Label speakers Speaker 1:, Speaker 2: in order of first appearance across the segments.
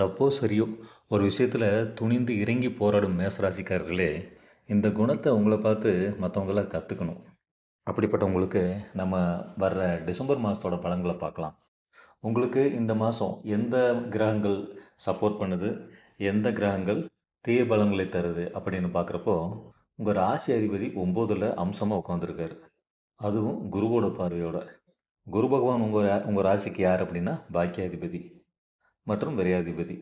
Speaker 1: தப்போ சரியோ ஒரு விஷயத்தில் துணிந்து இறங்கி போராடும் மேசராசிக்காரர்களே இந்த குணத்தை உங்களை பார்த்து மற்றவங்களாம் கற்றுக்கணும் அப்படிப்பட்டவங்களுக்கு நம்ம வர்ற டிசம்பர் மாதத்தோட பலன்களை பார்க்கலாம். உங்களுக்கு இந்த மாதம் எந்த கிரகங்கள் சப்போர்ட் பண்ணுது எந்த கிரகங்கள் தீய பலன்களை தருது அப்படின்னு பார்க்குறப்போ உங்கள் ராசி அதிபதி ஒம்போதில் அம்சமாக உட்காந்துருக்காரு அதுவும் குருவோட பார்வையோட. குரு பகவான் உங்கள் உங்கள் ராசிக்கு யார் அப்படின்னா பாக்கியாதிபதி. மற்றும் விரையாதிபதி.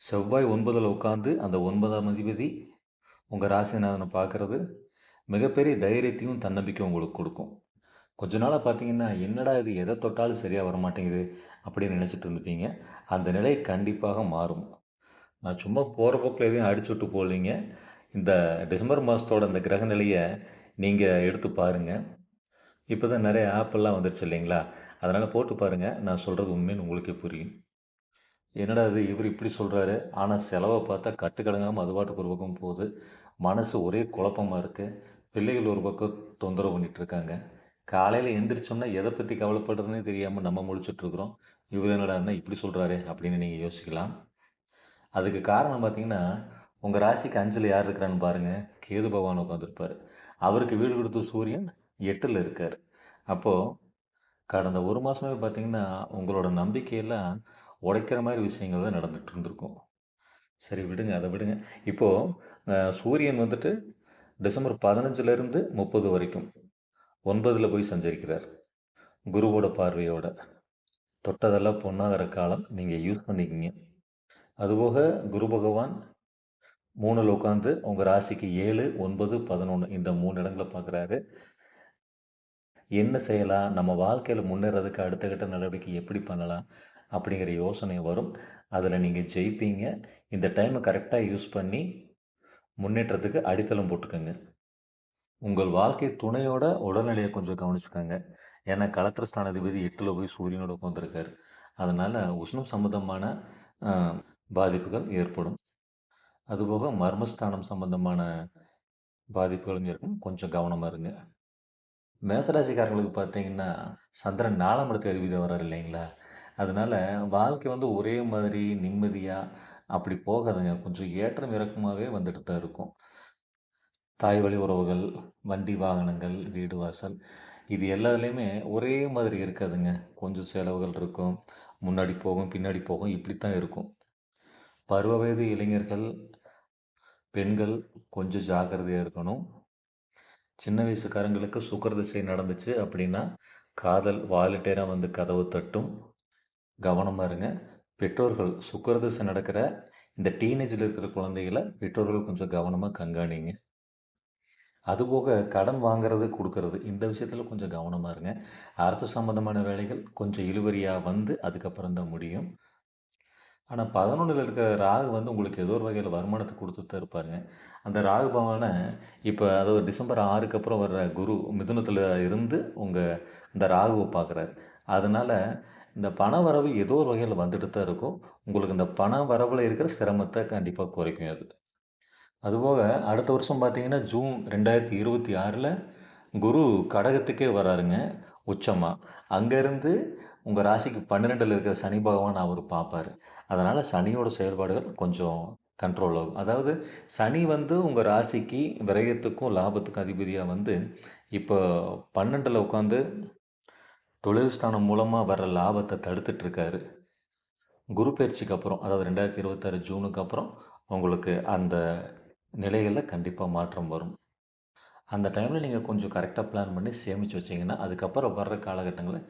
Speaker 1: செவ்வாய் ஒன்பதில் உட்காந்து அந்த ஒன்பதாம் அதிபதி உங்கள் ராசிநாதனை பார்க்குறது மிகப்பெரிய தைரியத்தையும் தன்னம்பிக்கையும் உங்களுக்கு கொடுக்கும். கொஞ்ச நாளாக பார்த்தீங்கன்னா என்னடா இது எதை தொட்டாலும் சரியாக வர மாட்டேங்குது அப்படின்னு நினச்சிட்டு இருந்துப்பீங்க அந்த நிலை கண்டிப்பாக மாறும். நான் சும்மா போகிற போக்கில் எதையும் அடிச்சு விட்டு போகலீங்க. இந்த டிசம்பர் மாதத்தோட அந்த கிரக நிலையை நீங்கள் எடுத்து பாருங்கள் இப்போ தான் நிறைய ஆப்பெல்லாம் வந்துருச்சு இல்லைங்களா? அதனால் போட்டு பாருங்கள் நான் சொல்கிறது உண்மைன்னு உங்களுக்கே புரியும். என்னடா இது? இவர் இப்படி சொல்கிறாரு ஆனால் செலவை பார்த்தா கட்டுக்கடங்காமல் அது பாட்டுக்கு ஒரு பக்கம் போகுது. மனசு ஒரே குழப்பமாக இருக்குது பிள்ளைகள் ஒரு பக்கம் தொந்தரவு பண்ணிட்டு இருக்காங்க காலையில் எந்திரிச்சோம்னா எதை பற்றி கவலைப்படுறதுனே தெரியாமல் நம்ம முழிச்சிட்ருக்குறோம் இவர் என்னடான்னா இப்படி சொல்கிறாரு அப்படின்னு நீங்கள் யோசிக்கலாம். அதுக்கு காரணம் பார்த்தீங்கன்னா உங்கள் ராசிக்கு அஞ்சில் யார் இருக்கிறான்னு பாருங்கள் கேது பகவான் உட்காந்துருப்பார் அவருக்கு வீடு கொடுத்த சூரியன் எட்டில் இருக்கார். அப்போது கடந்த ஒரு மாதமே பார்த்தீங்கன்னா உங்களோட நம்பிக்கையெல்லாம் உடைக்கிற மாதிரி விஷயங்கள் தான் நடந்துட்டு இருந்திருக்கும். சரி விடுங்க அதை விடுங்க. இப்போது சூரியன் வந்துட்டு டிசம்பர் பதினஞ்சுலேருந்து முப்பது வரைக்கும் ஒன்பதில் போய் சஞ்சரிக்கிறார். குருவோட பார்வையோட. தொட்டதெல்லாம் பொண்ணாகிற காலம் நீங்கள் யூஸ் பண்ணிக்கிங்க. அதுபோக குரு பகவான் மூணில் உட்காந்து உங்கள் ராசிக்கு ஏழு ஒன்பது பதினொன்று இந்த மூணு இடங்களை பார்க்குறாரு என்ன செய்யலாம்? நம்ம வாழ்க்கையில் முன்னேறதுக்கு அடுத்த கட்ட நடவடிக்கை எப்படி பண்ணலாம்? அப்படிங்கிற யோசனை வரும். அதில் நீங்கள் ஜெயிப்பீங்க. இந்த டைமை கரெக்டாக யூஸ் பண்ணி முன்னேற்றத்துக்கு அடித்தளம் போட்டுக்கோங்க. உங்கள் வாழ்க்கை துணையோட உடல்நிலையை கொஞ்சம் கவனிச்சுக்கோங்க. ஏன்னா களத்திர ஸ்தானாதிபதி எட்டில் போய் சூரியனோட உட்காந்துருக்காரு அதனால் உஷ்ணம் சம்மந்தமான பாதிப்புகள் ஏற்படும். அதுபோக மர்மஸ்தானம் சம்பந்தமான பாதிப்புகளும் இருக்கும் கொஞ்சம் கவனமாக இருங்க. மேசராசிக்காரங்களுக்கு பார்த்தீங்கன்னா சந்திரன் நாலாம் இடத்துல எழுதி வர்றாரு இல்லைங்களா? அதனால் வாழ்க்கை வந்து ஒரே மாதிரி நிம்மதியாக அப்படி போகாதுங்க. கொஞ்சம் ஏற்றம் இறக்கமாகவே வந்துட்டு தான் இருக்கும். தாய் வழி உறவுகள் வண்டி வாகனங்கள் வீடு வாசல் இது எல்லாத்துலேயுமே ஒரே மாதிரி இருக்காதுங்க. கொஞ்சம் செலவுகள் இருக்கும். முன்னாடி போகும் பின்னாடி போகும் இப்படித்தான் இருக்கும். பருவ வயது இளைஞர்கள் பெண்கள் கொஞ்சம் ஜாக்கிரதையாக இருக்கணும். சின்ன வயசுக்காரங்களுக்கு சுக்கர திசை நடந்துச்சு அப்படின்னா காதல் வாலிட்டேராக வந்து கதவு தட்டும். கவனமாக இருங்க. பெற்றோர்கள் சுக்கர திசை நடக்கிற இந்த டீனேஜில் இருக்கிற குழந்தைகளை பெற்றோர்கள் கொஞ்சம் கவனமாக கண்காணிங்க. அதுபோக கடன் வாங்குறது கொடுக்கறது இந்த விஷயத்தில் கொஞ்சம் கவனமாக இருங்க. அரசு சம்மந்தமான வேலைகள் கொஞ்சம் இழுவரியாக வந்து அதுக்கப்புறம் தான் முடியும். ஆனால் பதினொன்றில் இருக்கிற ராகு வந்து உங்களுக்கு ஏதோ ஒரு வகையில் வருமானத்தை கொடுத்துட்டு தான் இருப்பாருங்க அந்த ராகு பவனை இப்போ அதாவது டிசம்பர் ஆறுக்கு அப்புறம் வர்ற குரு மிதுனத்தில் இருந்து உங்கள் இந்த ராகுவை பார்க்குறாரு. அதனால் இந்த பண வரவு ஏதோ ஒரு வகையில் வந்துட்டு தான் இருக்கும். உங்களுக்கு இந்த பண வரவில் இருக்கிற சிரமத்தை கண்டிப்பாக குறைக்கும் அது. அதுபோக அடுத்த வருஷம் பார்த்தீங்கன்னா ஜூன் ரெண்டாயிரத்தி இருபத்தி ஆறில் குரு கடகத்துக்கே வராருங்க உச்சமாக அங்கேருந்து உங்கள் ராசிக்கு பன்னிரெண்டில் இருக்கிற சனி பகவான் அவர் பார்ப்பார். அதனால் சனியோட செயல்பாடுகள் கொஞ்சம் கண்ட்ரோல் ஆகும். அதாவது சனி வந்து உங்கள் ராசிக்கு விரயத்துக்கும் லாபத்துக்கும் அதிபதியாக வந்து இப்போ பன்னெண்டில் உட்காந்து தொழில் ஸ்தானம் மூலமாக வர லாபத்தை தடுத்துட்ருக்காரு குரு பயிற்சிக்கு அப்புறம் அதாவது ரெண்டாயிரத்தி இருபத்தாறு ஜூனுக்கு அப்புறம் உங்களுக்கு அந்த நிலைகளில் கண்டிப்பாக மாற்றம் வரும். அந்த டைமில் நீங்கள் கொஞ்சம் கரெக்டாக பிளான் பண்ணி சேமித்து வச்சிங்கன்னா அதுக்கப்புறம் வர்ற காலகட்டங்களை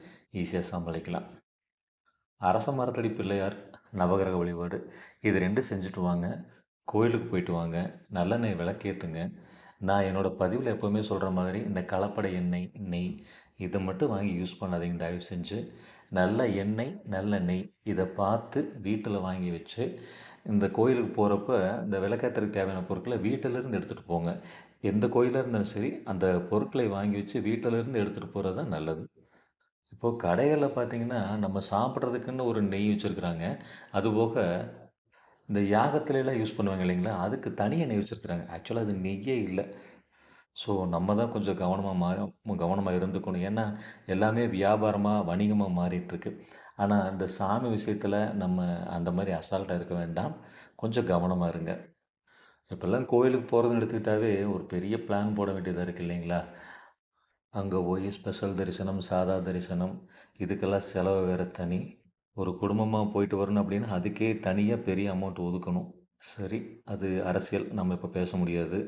Speaker 1: ஈஸியாக சமாளிக்கலாம். அரச மரத்தடி பிள்ளையார் நவகிரக வழிபாடு இது ரெண்டும் செஞ்சுட்டு வாங்க. கோயிலுக்கு போயிட்டு வாங்க. நல்லெண்ணெய் விளக்கேற்றுங்க நான் என்னோடய பதிவில் எப்போவுமே சொல்கிற மாதிரி இந்த கலப்படை எண்ணெய் நெய் இதை மட்டும் வாங்கி யூஸ் பண்ணாதீங்க. தயவு செஞ்சு நல்ல எண்ணெய் நல்ல நெய் இதை பார்த்து வீட்டில் வாங்கி வச்சு இந்த கோயிலுக்கு போகிறப்ப இந்த விளக்கேற்றுறதுக்கு தேவையான பொருட்களை வீட்டிலேருந்து எடுத்துகிட்டு போங்க. எந்த கோயிலாக இருந்தாலும் சரி அந்த பொருட்களை வாங்கி வச்சு வீட்டிலேருந்து எடுத்துகிட்டு போகிறது தான் நல்லது. இப்போது கடைகளில் பார்த்தீங்கன்னா நம்ம சாப்பிட்றதுக்குன்னு ஒரு நெய் வச்சுருக்குறாங்க. அதுபோக இந்த யாகத்துலலாம் யூஸ் பண்ணுவாங்க இல்லைங்களா? அதுக்கு தனியாக நெய் வச்சுருக்குறாங்க. ஆக்சுவலாக அது நெய்யே இல்லை. ஸோ நம்ம தான் கொஞ்சம் கவனமாக மா கவனமாக இருந்துக்கணும். ஏன்னா எல்லாமே வியாபாரமாக வணிகமாக மாறிட்டுருக்கு. ஆனால் இந்த சாமி விஷயத்தில் நம்ம அந்த மாதிரி அசால்ட்டாக இருக்க வேண்டாம். கொஞ்சம் கவனமாக இருங்க. இப்போல்லாம் கோயிலுக்கு போகிறதுன்னு எடுத்துக்கிட்டாவே ஒரு பெரிய பிளான் போட வேண்டியதாக இருக்குது இல்லைங்களா? அங்கே போய் ஸ்பெஷல் தரிசனம் சாதா தரிசனம் இதுக்கெல்லாம் செலவு வேறு தனி. ஒரு குடும்பமாக போயிட்டு வரணும் அப்படின்னா அதுக்கே தனியாக பெரிய அமௌண்ட் ஒதுக்கணும். சரி அது அரசியல் நம்ம இப்போ பேச முடியாது.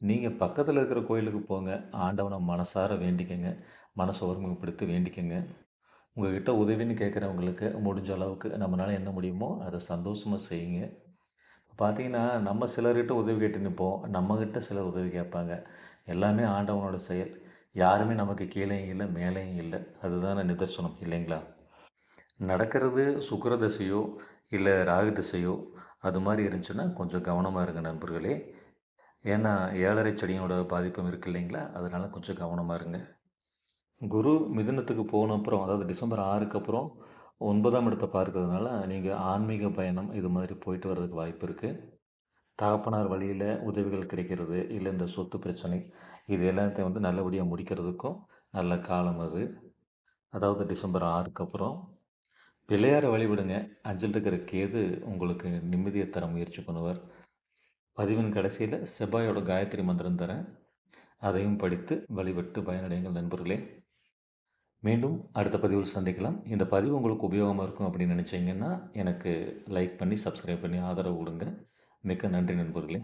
Speaker 1: நீங்கள் பக்கத்தில் இருக்கிற கோயிலுக்கு போங்க ஆண்டவனை மனசார வேண்டிக்கங்க மனசை ஒருமுகப்படுத்தி வேண்டிக்கங்க. உங்கள்கிட்ட உதவின்னு கேட்குறவங்களுக்கு முடிஞ்ச அளவுக்கு நம்மளால் என்ன முடியுமோ அதை சந்தோஷமாக செய்யுங்க. பார்த்தீங்கன்னா நம்ம சிலர்கிட்ட உதவி கேட்டு நிற்போம் நம்மக்கிட்ட சிலர் உதவி கேட்பாங்க. எல்லாமே ஆண்டவனோட செயல். யாருமே நமக்கு கீழேயும் இல்லை மேலேயும் இல்லை. அதுதான் நிதர்சனம் இல்லைங்களா? நடக்கிறது சுக்கர திசையோ இல்லை ராகு திசையோ அது மாதிரி இருந்துச்சுன்னா கொஞ்சம் கவனமாக இருங்க நண்பர்களே. ஏன்னா ஏழரை செடியோட பாதிப்பும் இருக்கு இல்லைங்களா? அதனால் கொஞ்சம் கவனமாக இருங்க. குரு மிதுனத்துக்கு போன அப்புறம் அதாவது டிசம்பர் ஆறுக்கு அப்புறம் ஒன்பதாம் இடத்தை பார்க்கறதுனால நீங்கள் ஆன்மீக பயணம் இது மாதிரி போயிட்டு வர்றதுக்கு வாய்ப்பு இருக்குது தகப்பனார் வழியில் உதவிகள் கிடைக்கிறது இல்லை இந்த சொத்து பிரச்சனை இது எல்லாத்தையும் வந்து நல்லபடியாக முடிக்கிறதுக்கும் நல்ல காலம் அது. அதாவது டிசம்பர் ஆறுக்கு அப்புறம். பிள்ளையாரை வழிவிடுங்க அஞ்சல் இருக்கிற கேது உங்களுக்கு நிம்மதியை தர முயற்சி பண்ணுவார். பதிவின் கடைசியில் செவ்வாயோட காயத்ரி மந்திரம் தரேன். அதையும் படித்து வழிபட்டு பயனடைங்கள் நண்பர்களே. மீண்டும் அடுத்த பதிவில் சந்திக்கலாம். இந்த பதிவு உங்களுக்கு உபயோகமாக இருக்கும் அப்படின்னு நினச்சிங்கன்னா எனக்கு லைக் பண்ணி சப்ஸ்கிரைப் பண்ணி ஆதரவு கொடுங்க. மிக்க நன்றி நண்பர்களே.